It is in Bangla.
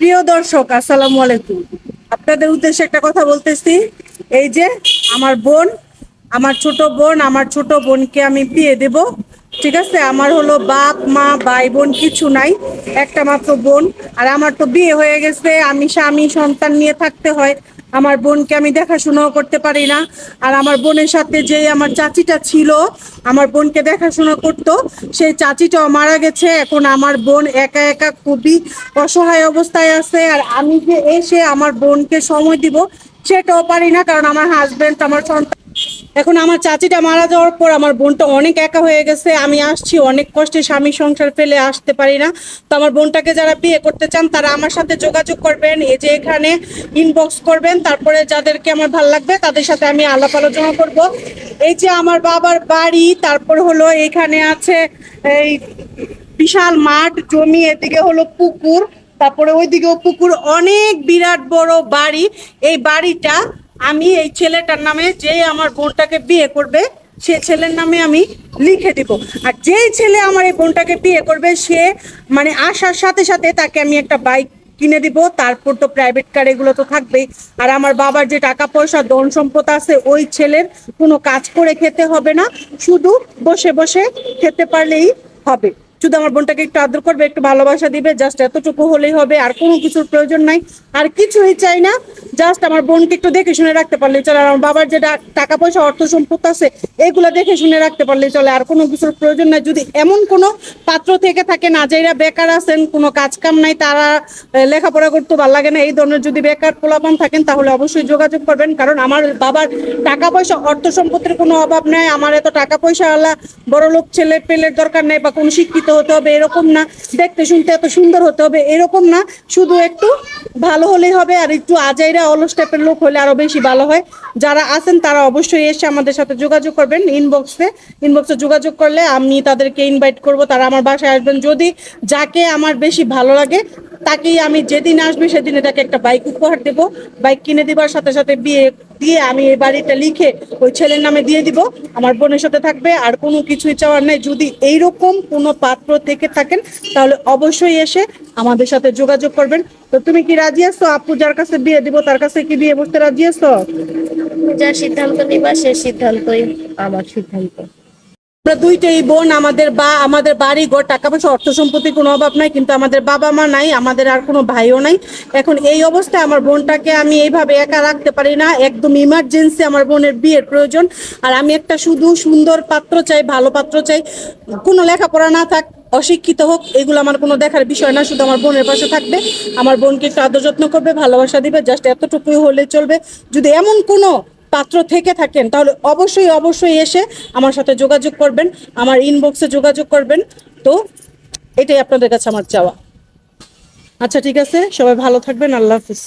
প্রিয় দর্শক, আসসালামু আলাইকুম। আপনাদের উদ্দেশ্যে একটা কথা বলতেছি। এই যে আমার বোন, আমার ছোট বোন, আমার ছোট বোনকে আমি বিয়ে দেব, ঠিক আছে? আমার হলো বাপ, মা, ভাই, বোন, কিছু নাই, একটা মাত্র বোন। আর আমার তো বিয়ে হয়ে গেছে, আমি স্বামী, সন্তান নিয়ে থাকতে হয়। আমার বোনকে আমি দেখাশোনাও করতে পারি না। আর আমার বোনের সাথে যে আমার চাচিটা ছিল, আমার বোনকে দেখাশোনা করত। সেই চাচিটাও মারা গেছে। এখন আমার বোন একা একা খুবই অসহায় অবস্থায় আছে। আর আমি যে এসে আমার বোনকে সময় দিব, সেটাও পারি না। কারণ আমার হাজব্যান্ড আমার সন্তান এখন আমার চাচিটা মারা যাওয়ার পর আমার বোনটা অনেক একা হয়ে গেছে। আমি আসছি, অনেক কষ্টে স্বামী সংসার ফেলে আসতে পারি না। তো আমার বোনটাকে যারা বিয়ে করতে চান, তারা আমার সাথে যোগাযোগ করবেন, এই যে এখানে ইনবক্স করবেন। তারপরে যাদেরকে আমার ভালো লাগবে, তাদের সাথে আমি আলাপ আলোচনা করব। এই যে আমার বাবার বাড়ি, তারপর হলো এখানে আছে এই বিশাল মাঠ, জমি, এদিকে হলো পুকুর, তারপরে ওইদিকেও পুকুর। অনেক বিরাট বড় বাড়ি। এই বাড়িটা আমি এই ছেলেটার নামে যে আমার বোনটাকে বিয়ে করবে, সে ছেলের নামে আমি লিখে দিব। আর যেই ছেলে আমার এই বোনটাকে বিয়ে করবে, সে মানে আসার সাথে সাথে তাকে আমি একটা বাইক কিনে দিব। তারপর তো প্রাইভেট কার এগুলো তো থাকবেই। আর আমার বাবার যে টাকা পয়সা, ধন সম্পদ আছে, ওই ছেলের কোনো কাজ করে খেতে হবে না। শুধু বসে বসে খেতে পারলেই হবে। শুধু আমার বোনটাকে একটু আদর করবে, একটু ভালোবাসা দিবে, জাস্ট এতটুকু হলেই হবে। আর কোনো কিছুর প্রয়োজন নাই। আর কিছুই চাই না। জাস্ট আমার বোনকে একটু দেখে শুনে রাখতে পারলেই চলে, আর আমার বাবার যে টাকা পয়সা, অর্থ সম্পদ আছে, এগুলো দেখে শুনে রাখতে পারলে চলে, আর কোনো কিছুর প্রয়োজন নাই। যদি এমন কোনো পাত্র থেকে থাকে না, যাইরা বেকার আছেন, কোনো কাজ কাম নাই, তারা লেখাপড়া করতে ভালো লাগে না, এই ধরনের যদি বেকার পোলাপান থাকেন, তাহলে অবশ্যই যোগাযোগ করবেন, কারণ আমার বাবার টাকা পয়সা, অর্থ সম্পত্তির কোনো অভাব নাই, আমার এত টাকা পয়সা আলা বড় লোক, ছেলে পেলের দরকার নেই, বা কোনো শিক্ষিত হতে হবে, এরকম না, দেখতে শুনতে এত সুন্দর হতে হবে, এরকম না, শুধু একটু ভালো হলেই হবে, আর একটু আজাইরা অলস টাইপের লোক হলে আরও বেশি ভালো হয়। যারা আছেন, তারা অবশ্যই এসে আমাদের সাথে যোগাযোগ করবেন ইনবক্সে ইনবক্সে যোগাযোগ করলে আমি তাদেরকে ইনভাইট করব, তারা আমার বাসায় আসবেন। যদি যাকে আমার বেশি ভালো লাগে তাকেই আমি যেদিন আসবে সেদিন এটাকে একটা বাইক উপহার দেব। বাইক কিনে দেবার সাথে সাথে বিয়ে দিয়ে আমি এই বাড়িটা লিখে ওই ছেলের নামে দিয়ে দিব। আমার বোনের সাথে থাকবে, আর কোনো কিছুই চাওয়ার নেই। যদি এইরকম কোনো পাত্র থেকে থাকেন, তাহলে অবশ্যই এসে আমাদের সাথে যোগাযোগ করবেন। তো তুমি কি রাজি আছো? আপু যার কাছে বিয়ে দিব, তার কাছে কি বিয়ে বসতে রাজি আছো? যা সিদ্ধান্ত নিবা, সে সিদ্ধান্তই, আমার সিদ্ধান্ত। আমরা দুইটাই বোন, আমাদের বা, আমাদের বাড়ি ঘর, টাকা পয়সা, অর্থ সম্পত্তির কোনো অভাব নাই, কিন্তু আমাদের বাবা মা নাই, আমাদের আর কোনো ভাইও নাই। এখন এই অবস্থায় আমার বোনটাকে আমি এইভাবে একা রাখতে পারি না, একদম ইমার্জেন্সি আমার বোনের বিয়ের প্রয়োজন। আর আমি একটা শুধু সুন্দর পাত্র চাই, ভালো পাত্র চাই, কোনো লেখাপড়া না থাক, অশিক্ষিত হোক, এগুলো আমার কোনো দেখার বিষয় না, শুধু আমার বোনের পাশে থাকবে। আমার বোনকে একটু আদর যত্ন করবে, ভালোবাসা দিবে জাস্ট এতটুকুই হলে চলবে। যদি এমন কোনো পাত্র থেকে থাকেন, তাহলে অবশ্যই অবশ্যই এসে আমার সাথে যোগাযোগ করবেন, আমার ইনবক্সে যোগাযোগ করবেন। তো এটাই আপনাদের কাছে আমার চাওয়া। আচ্ছা ঠিক আছে, সবাই ভালো থাকবেন, আল্লাহ হাফিজ।